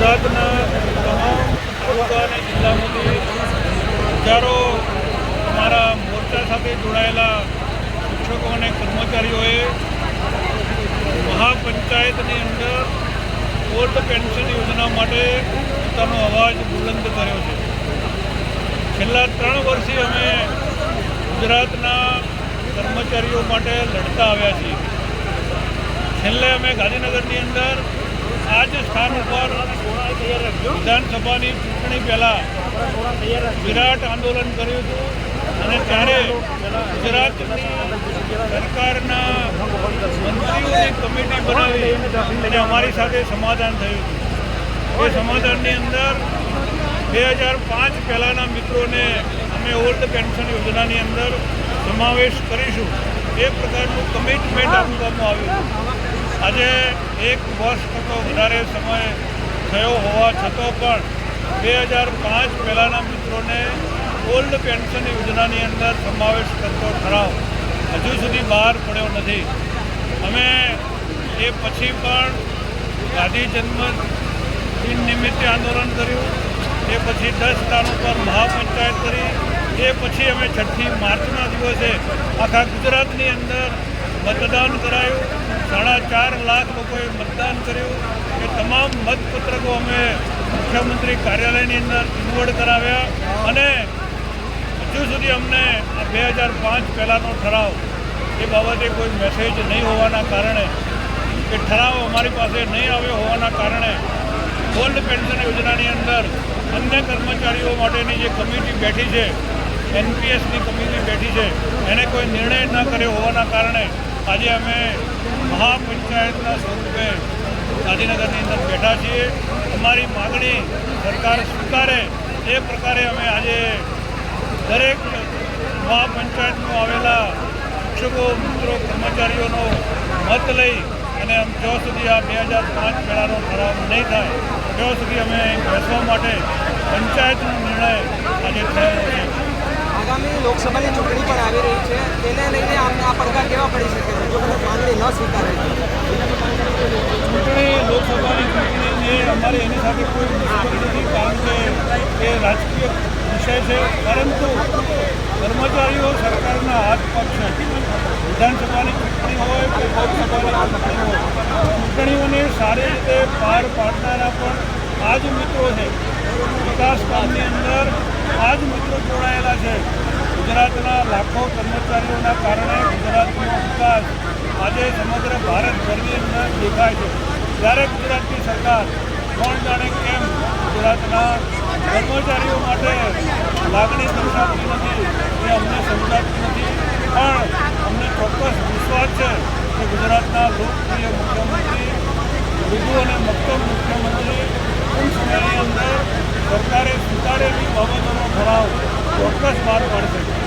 ગુજરાતના તમામ તાલુકા અને જિલ્લામાંથી હજારો અમારા મોરચા સાથે જોડાયેલા શિક્ષકો અને કર્મચારીઓએ મહાપંચાયતની અંદર ઓલ્ડ પેન્શન યોજના માટે પોતાનો અવાજ બુલંદ કર્યો છે. છેલ્લા ત્રણ વર્ષથી અમે ગુજરાતના કર્મચારીઓ માટે લડતા આવ્યા છીએ. છેલ્લે અમે ગાંધીનગરની અંદર આ જ સ્થાન ઉપર વિધાનસભાની ચૂંટણી પહેલાં વિરાટ આંદોલન કર્યું હતું અને ત્યારે ગુજરાતની સરકારના મંત્રીઓની કમિટી બનાવી અને અમારી સાથે સમાધાન થયું હતું. એ સમાધાનની અંદર બે હજાર પાંચ પહેલાંના મિત્રોને અમે ઓલ્ડ પેન્શન યોજનાની અંદર સમાવેશ કરીશું. એ પ્રકારનું કમિટમેન્ટ આપવામાં આવ્યું આજે એક વર્ષ કરતો વધારે સમય થયો હોવા છતાં પણ બે હજાર પાંચ પહેલાંના મિત્રોને ઓલ્ડ પેન્શન યોજનાની અંદર સમાવેશ કરતો ઠરાવ હજુ સુધી બહાર પડ્યો નથી. અમે એ પછી પણ ગાંધી જન્મ દિન નિમિત્તે આંદોલન કર્યું. એ પછી દસ પર મહાપંચાયત કરી. એ પછી અમે છઠ્ઠી માર્ચના દિવસે આખા ગુજરાતની અંદર મતદાન કરાયું. સાડા ચાર લાખ લોકોએ મતદાન કર્યું. એ તમામ મતપત્રકો અમે મુખ્યમંત્રી કાર્યાલયની અંદર ઇન્વર્ડ કરાવ્યા. અને હજુ સુધી અમને આ બે હજાર પાંચ પહેલાંનો ઠરાવ એ બાબતે કોઈ મેસેજ નહીં હોવાના કારણે કે ઠરાવ અમારી પાસે નહીં આવ્યો હોવાના કારણે ઓલ્ડ પેન્શન યોજનાની અંદર અન્ય કર્મચારીઓ માટેની જે કમિટી બેઠી છે, એનપીએસની કમિટી બેઠી છે, એને કોઈ નિર્ણય ન કર્યો હોવાના કારણે આજે અમે મહાપંચાયતના સ્વરૂપે ગાંધીનગરની અંદર બેઠા છીએ. અમારી માગણી સરકાર સ્વીકારે એ પ્રકારે અમે આજે દરેક મહાપંચાયતમાં આવેલા શિક્ષકો, મિત્રો, કર્મચારીઓનો મત લઈ અને આમ જ્યાં સુધી આ બે હજાર પાંચ પહેલાંનો ઠરાવ નહીં થાય, ત્યાં સુધી અમે બેસવા માટે પંચાયતનો નિર્ણય આજે થયો છે. આગામી લોકસભાની ચૂંટણી પણ આવી રહી છે. તેને લઈને આ પડકાર કેવા પડી શકે છે? જો કદાચ માંગણી ન સ્વીકારે? ચૂંટણી લોકસભાની ચૂંટણી એ અમારે એની સાથે કોઈ નથી, કારણ કે એ રાજકીય વિષય છે. પરંતુ કર્મચારીઓ સરકારના હાથ પગ છે. વિધાનસભાની ચૂંટણી હોય કે લોકસભાની ચૂંટણી હોય, ચૂંટણીઓને સારી રીતે પાર પાડનારા પણ આ જ મિત્રો છે. વિકાસ કામની અંદર આ જ મિત્રો જોડાયેલા છે. ગુજરાતના લાખો કર્મચારીઓના કારણે ગુજરાતનો વિકાસ આજે સમગ્ર ભારતભરની અંદર દેખાય છે. ત્યારે ગુજરાતની સરકાર કોણ જાણે કેમ ગુજરાતના કર્મચારીઓ માટે લાગણી દર્શાવતી નથી, એ અમને સમજાવતી નથી. પણ અમને ચોક્કસ વિશ્વાસ છે કે ગુજરાતના લોકપ્રિય મુખ્યમંત્રી, વિધુ અને મક્તમ મુખ્યમંત્રી ટૂંક સમયની અંદર સરકારે સ્વીકારેલી બાબતોનો ઠરાવ ચોક્કસ બહાર પાડશે